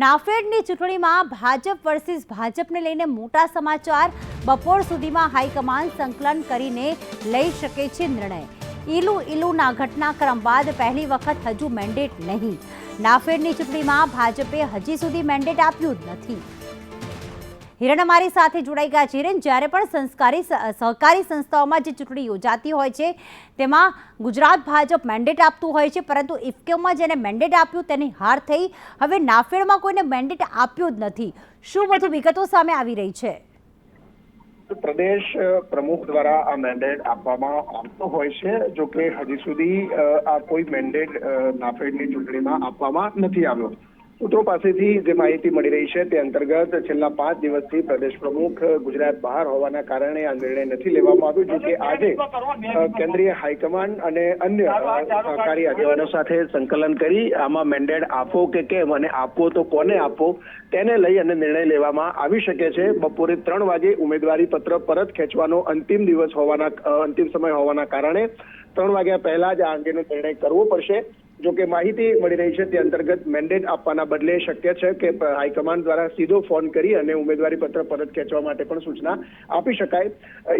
નાફેડની ચૂંટણીમાં ભાજપ વર્સિસ ભાજપને લઈને મોટા સમાચાર બપોર સુધીમાં હાઈકમાન્ડ સંકલન કરીને લઈ શકે છે નિર્ણય. ઈલુ ઈલુના ઘટનાક્રમ બાદ પહેલી વખત હજુ મેન્ડેટ નહીં. નાફેડની ચૂંટણીમાં ભાજપે હજી સુધી મેન્ડેટ આપ્યું જ નથી. હિરણ અમારી સાથે જોડાઈ ગયા છે. હિરણ, જ્યારે પણ સંસ્કારી સહકારી સંસ્થાઓમાં જે ચૂંટણી યોજાતી હોય છે, તેમાં ગુજરાત ભાજપ મેન્ડેટ આપતું હોય છે, પરંતુ ઇફકેમાં જેને મેન્ડેટ આપ્યું તેની હાર થઈ. હવે નાફેડમાં કોઈને મેન્ડેટ આપ્યું જ નથી. શું બધું વિગતો સામે આવી રહી છે? પ્રદેશ પ્રમુખ દ્વારા આ મેન્ડેટ આપવામાં આવતો હોય છે જો કે હજી સુધી આ કોઈ મેન્ડેટ નાફેડની ચૂંટણીમાં આપવામાં નથી આવ્યો. સૂત્રો પાસેથી જે માહિતી મળી રહી છે તે અંતર્ગત છેલ્લા પાંચ દિવસથી પ્રદેશ પ્રમુખ ગુજરાત બહાર હોવાના કારણે આ નિર્ણય નથી લેવામાં આવ્યો જો કે આજે કેન્દ્રીય હાઈકમાન્ડ અને અન્ય સહકારી આગેવાનો સાથે સંકલન કરી આમાં મેન્ડેટ આપો કે કેમ અને આપવો તો કોને આપવો તેને લઈ અને નિર્ણય લેવામાં આવી શકે છે. બપોરે ત્રણ વાગે ઉમેદવારી પત્ર પરત ખેંચવાનો અંતિમ દિવસ હોવાના અંતિમ સમય હોવાના કારણે ત્રણ વાગ્યા પહેલા જ આ અંગેનો નિર્ણય કરવો પડશે. જો કે માહિતી મળી રહી છે તે અંતર્ગત મેન્ડેટ આપવાના બદલે શક્ય છે કે હાઈકમાન્ડ દ્વારા સીધો ફોન કરી અને ઉમેદવારી પત્ર પરત ખેંચવા માટે પણ સૂચના આપી શકાય.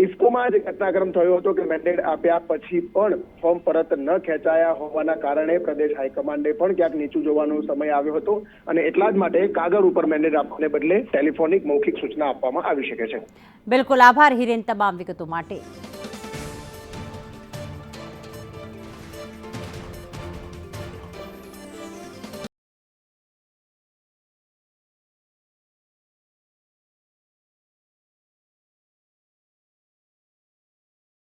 ઇફકોમાં જે ઘટનાક્રમ થયો હતો કે મેન્ડેટ આપ્યા પછી પણ ફોર્મ પરત ન ખેંચાયા હોવાના કારણે પ્રદેશ હાઈકમાન્ડે પણ ક્યાંક નીચું જોવાનો સમય આવ્યો હતો અને એટલા જ માટે કાગળ ઉપર મેન્ડેટ આપવાને બદલે ટેલિફોનિક મૌખિક સૂચના આપવામાં આવી શકે છે. બિલકુલ આભાર હિરેન, તમામ વિગતો માટે.